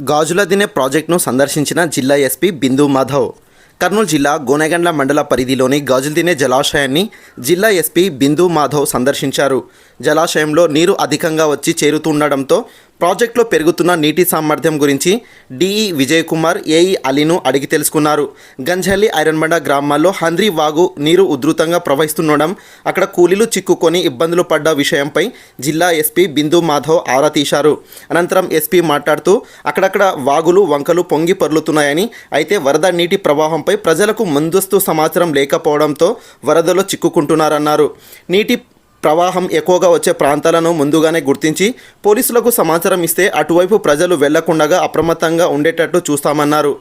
గాజుల దినే ప్రాజెక్టును సందర్శించిన జిల్లా ఎస్పీ బిందు మాధవ్. కర్నూలు జిల్లా గోనెగండ్ల మండల పరిధిలోని గాజులదినే జలాశయాన్ని జిల్లా ఎస్పీ బిందు మాధవ్ సందర్శించారు. జలాశయంలో నీరు అధికంగా వచ్చి చేరుతుండడంతో ప్రాజెక్టులో పెరుగుతున్న నీటి సామర్థ్యం గురించి డిఈ విజయ్ కుమార్ ఏఈ అలీను అడిగి తెలుసుకున్నారు. గంజల్లి ఐరన్బండ గ్రామాల్లో హంద్రి వాగు నీరు ఉధృతంగా ప్రవహిస్తుండడం అక్కడ కూలీలు చిక్కుకొని ఇబ్బందులు పడ్డ విషయంపై జిల్లా ఎస్పీ బిందు మాధవ్ ఆరా తీశారు. అనంతరం ఎస్పీ మాట్లాడుతూ అక్కడక్కడ వాగులు వంకలు పొంగి పొర్లుతున్నాయని అయితే వరద నీటి ప్రవాహంపై ప్రజలకు ముందస్తు సమాచారం లేకపోవడంతో వరదలో చిక్కుకుంటున్నారన్నారు. నీటి ప్రవాహం ఎక్కువగా వచ్చే ప్రాంతాలను ముందుగానే గుర్తించి పోలీసులకు సమాచారం ఇస్తే అటువైపు ప్రజలు వెళ్ళకుండా అప్రమత్తంగా ఉండేటట్టు చూస్తామన్నారు.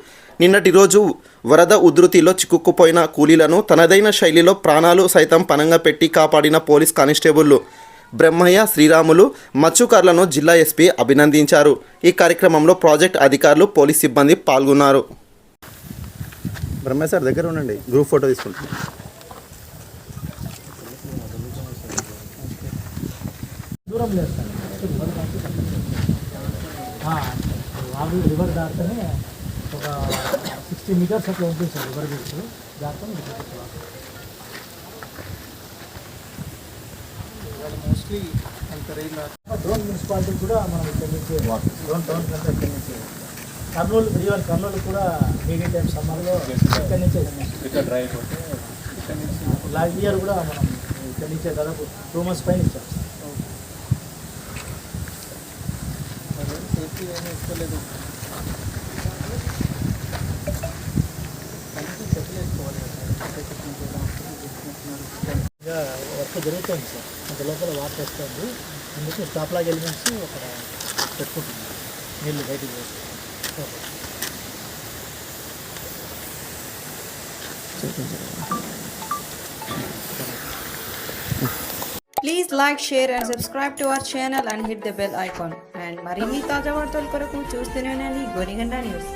నిన్నటి రోజు వరద ఉధృతిలో చిక్కుకుపోయిన కూలీలను తనదైన శైలిలో ప్రాణాలు సైతం పనంగా పెట్టి కాపాడిన పోలీస్ కానిస్టేబుళ్ళు బ్రహ్మయ్య శ్రీరాములు మత్స్యకారులను జిల్లా ఎస్పీ అభినందించారు. ఈ కార్యక్రమంలో ప్రాజెక్ట్ అధికారులు పోలీస్ సిబ్బంది పాల్గొన్నారు. బ్రహ్మయ్య సార్ దగ్గర ఉండండి. గ్రూప్ ఫోటో తీసుకుంటాం. దూరం లేదు సార్. ఆ, వాగు రివర్ దాటితేనే ఒక సిక్స్టీ మీటర్స్ అట్లా ఉంటుంది సార్ రివర్ బీచ్. దాటితే మోస్ట్లీ అంత రైల్ డ్రోన్ మున్సిపాలిటీ కూడా మనం ఇక్కడ నుంచి డ్రోన్ టౌన్ కంటే ఇక్కడ నుంచి కర్నూలు ఈవెన్ కర్నూలు కూడా మీడియం టైం సమ్మర్లో ఇక్కడ నుంచే ఇక్కడ డ్రై అయిపోతే ఇక్కడ నుంచి లాస్ట్ ఇయర్ కూడా మనం ఇక్కడ నుంచే దాదాపు టూ మంత్స్ పైన ఇచ్చాం ఇంకా వర్క్ జరుగుతుంది సార్. అంత లోపల వాటర్ వస్తుంది. అందుకు స్టాప్ లాగా ఎలిమెంట్స్ అక్కడ పెట్టుకుంటున్నాం. నీళ్ళు బయటికి okay okay. Please like, share and subscribe to our channel and hit the bell icon. And మరిన్ని తాజా వార్తల కొరకు చూస్తూనే ఉండండి గోనిగండ న్యూస్